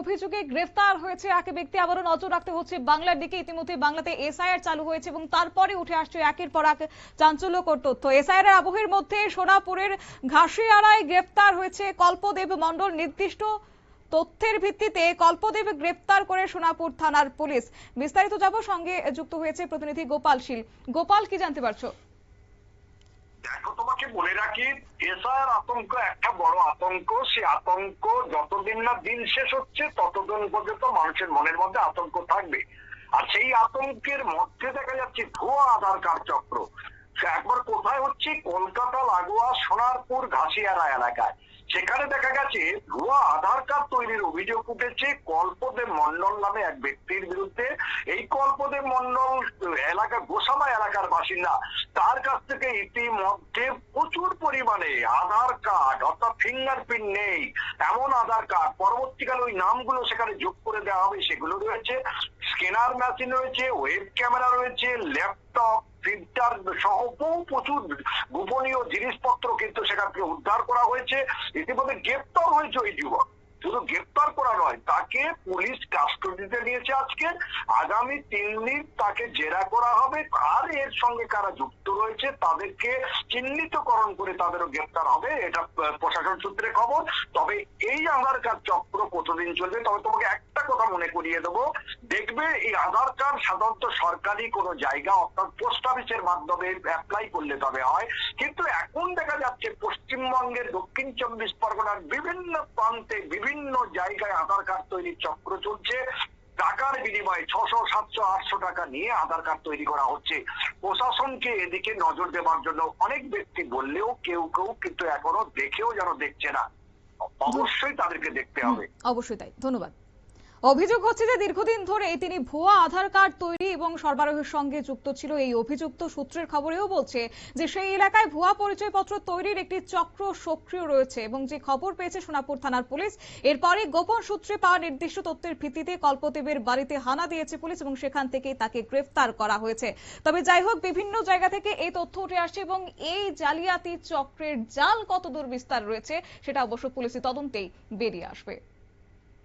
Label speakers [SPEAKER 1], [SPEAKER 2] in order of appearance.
[SPEAKER 1] অভিযোগে গ্রেফতার হয়েছে এক ব্যক্তি। আবারও নজর রাখতে হচ্ছে বাংলার দিকে। ইতিমধ্যে বাংলাতে এসআইআর চালু হয়েছে এবং তারপরে উঠে আসছে একের পর এক চাঞ্চল্যকর তথ্য। এসআইআর এর আবহের মধ্যে সোনাপুরের ঘাসিয়াড়ায় গ্রেফতার হয়েছে কল্পদেব মণ্ডল। নির্দিষ্ট তথ্যের ভিত্তিতে কল্পদেব গ্রেফতার করে সোনাপুর থানার পুলিশ। বিস্তারিত যাব সঙ্গে যুক্ত হয়েছে প্রতিনিধি গোপাল শীল। গোপাল, কি জানতে পারছ?
[SPEAKER 2] বলে রাখি? এসআর আতঙ্ক একটা বড় আতঙ্ক, সে আতঙ্ক যতদিন না দিন শেষ হচ্ছে, ততদিন পর্যন্ত মানুষের মনের মধ্যে আতঙ্ক থাকবে। আর সেই আতঙ্কের মধ্যে দেখা যাচ্ছে ভুয়া আধার কার্ড চক্র একবার কোথায় হচ্ছে? কলকাতা, লাগোয়া, সোনারপুর, ঘাসিয়ারা এলাকায়। সেখানে দেখা গেছে ভুয়া আধার কার্ড তৈরির অভিযোগ উঠেছে কল্পদেব মন্ডল নামে এক ব্যক্তির বিরুদ্ধে। এই কল্পদেব মন্ডল এলাকা, গোসাবা এলাকার বাসিন্দা। তার কাছ থেকে ইতিমধ্যে প্রচুর পরিমাণে আধার কার্ড, অর্থাৎ ফিঙ্গারপ্রিন্ট নেই, এমন আধার কার্ড। পরবর্তীকালে ওই নামগুলো সেখানে যোগ করে দেওয়া হবে, সেগুলো রয়েছে। স্ক্যানার মেশিন রয়েছে, ওয়েব ক্যামেরা রয়েছে, ল্যাপটপ প্রিন্টার সহ বহু প্রচুর গোপনীয় জিনিসপত্র কিন্তু সেখান থেকে উদ্ধার করা হয়েছে। ইতিমধ্যে গ্রেপ্তার হয়েছে ওই যুবক। শুধু গ্রেপ্তার করা নয়, তাকে পুলিশ কাস্টডিতে নিয়েছে আজকে। আগামী তিন দিন তাকে জেরা করা হবে। আর এর সঙ্গে কারা যুক্ত রয়েছে, তাদেরকে চিহ্নিতকরণ করে তাদেরও গ্রেপ্তার হবে, এটা প্রশাসন সূত্রে খবর। তবে এই আধার কার্ড চক্র কতদিন চলবে, তবে তোমাকে একটা কথা মনে করিয়ে দেবো। দেখবে, এই আধার কার্ড সাধারণত সরকারি কোনো জায়গা, অর্থাৎ পোস্ট অফিসের মাধ্যমে অ্যাপ্লাই করলে তবে হয়। কিন্তু এখন দেখা যাচ্ছে, পশ্চিমবঙ্গের দক্ষিণ চব্বিশ পরগনার বিভিন্ন প্রান্তে বিভিন্ন জায়গায় আধার কার্ড তৈরির চক্র চলছে। টাকার বিনিময়ে ছশো সাতশো আটশো টাকা নিয়ে আধার কার্ড তৈরি করা হচ্ছে। প্রশাসনকে এদিকে নজর দেওয়ার জন্য অনেক ব্যক্তি বললেও কেউ কেউ কিন্তু এখনও দেখেও যেন দেখছে না। অবশ্যই তাদেরকে দেখতে হবে।
[SPEAKER 1] অবশ্যই তাই। ধন্যবাদ। অভিযোগ হচ্ছে যে দীর্ঘদিন ধরে তিনি ভুয়া আধার কার্ড তৈরি এবং সরবরাহের সঙ্গে যুক্ত ছিল। এই অভিযুক্ত সূত্রের খবরেও বলছে যে সেই এলাকায় ভুয়া পরিচয়পত্র তৈরির একটি চক্র সক্রিয় রয়েছে এবং যে খবর পেয়েছে সোনাপুর থানার পুলিশ এরপরে গোপন সূত্রে পাওয়া নির্দিষ্ট তথ্যের ভিত্তিতে কল্পদেবের বাড়িতে হানা দিয়েছে পুলিশ এবং সেখান থেকে তাকে গ্রেফতার করা হয়েছে। তবে যাই হোক, বিভিন্ন জায়গা থেকে এই তথ্য উঠে আসছে এবং এই জালিয়াতি চক্রের জাল কতদূর বিস্তার রয়েছে, সেটা অবশ্য পুলিশি তদন্তেই বেরিয়ে আসবে।